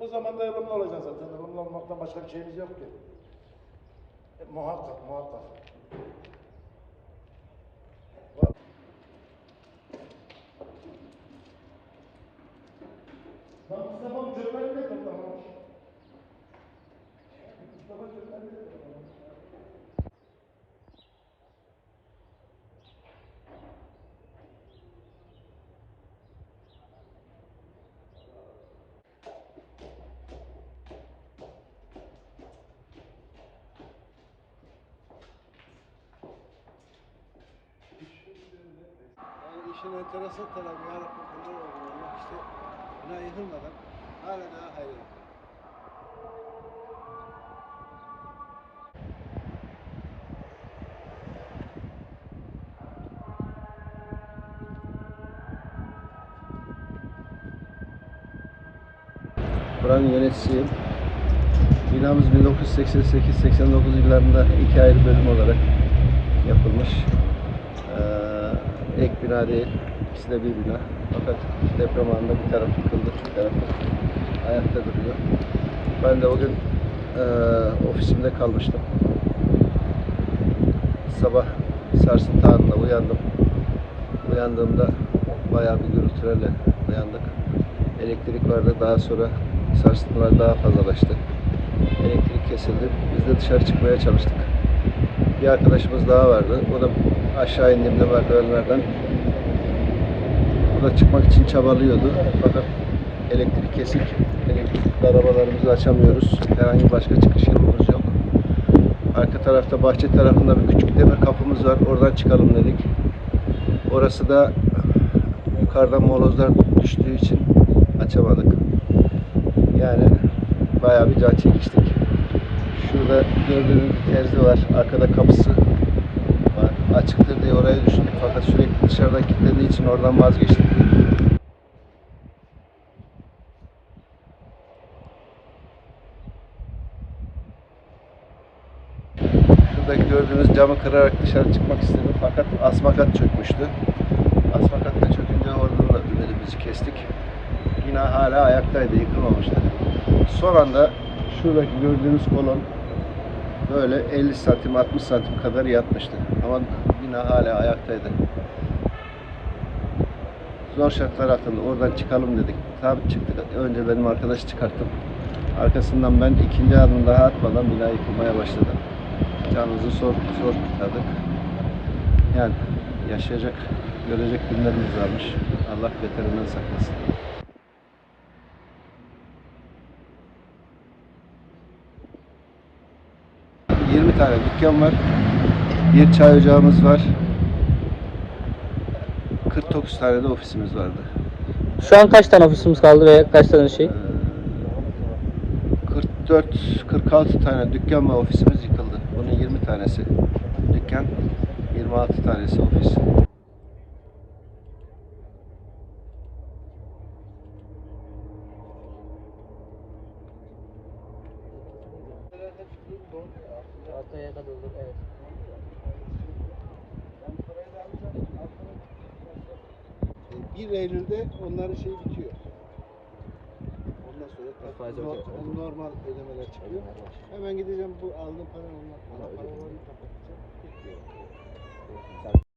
O zaman da ılımlı olacaksın zaten. Ilımlı olmaktan başka bir şeyimiz yok ki. E, muhakkak, muhakkak. İşin enteresan tarafı yarabbim kurban oldum Allah işte buna yıkılmadan hala daha hayır. Buranın yöneticisiyim. Binamız 1988-89 yıllarında iki ayrı bölüm olarak yapılmış. Bina değil, ikisi de bir bina. Fakat deprem anında bir taraf yıkıldı, bir tarafı ayakta duruyor. Ben de o gün e, ofisimde kalmıştım. Sabah sarsıntı anında uyandım. Uyandığımda bayağı bir gürültülerle uyandık. Elektrik vardı, daha sonra sarsıntılar daha fazlalaştı. Elektrik kesildi. Biz de dışarı çıkmaya çalıştık. Bir arkadaşımız daha vardı. O da aşağı indiğimde merdivenlerden o da çıkmak için çabalıyordu. Fakat elektrik kesik. Elektrikli arabalarımızı açamıyoruz. Herhangi başka çıkış yolumuz yok. Arka tarafta bahçe tarafında bir küçük demir kapımız var. Oradan çıkalım dedik. Orası da yukarıdan molozlar düştüğü için açamadık. Yani bayağı bir can çekiştik. Şurada gördüğünüz bir terzi var. Arkada kapısı. Açıktır diye oraya düşündük fakat sürekli dışarıdan kilitlediği için oradan vazgeçtik. Şuradaki gördüğünüz camı kırarak dışarı çıkmak istedim fakat asmakat çökmüştü. Asmakat da çökünce oradan da ümidimizi kestik. Bina hala ayaktaydı, yıkılmamıştı. Son anda şuradaki gördüğünüz kolon böyle 50 santim 60 santim kadar yatmıştı. Ama bina hala ayaktaydı. Zor şartlar altında oradan çıkalım dedik. Tabi çıktık. Önce benim arkadaşı çıkarttım. Arkasından ben ikinci adım daha atmadan bina yıkılmaya başladı. Canımızı zor, zor kurtardık. Yani yaşayacak, görecek günlerimiz varmış. Allah beterinden saklasın. ...20 tane dükkan var. Bir çay ocağımız var. 49 tane de ofisimiz vardı. Şu an kaç tane ofisimiz kaldı veya kaç tane şey? 44-46 tane dükkan ve ofisimiz yıkıldı. Bunun 20 tanesi dükkan, 26 tanesi ofis. Arkaya kadar evet. 1 Eylül'de onların şeyi bitiyor. Ondan sonra Faiz no- ödeme. normal ödemeler çıkıyor. Hemen gideceğim bu aldığım para onlar. Para kapatacağım. Bitiyor.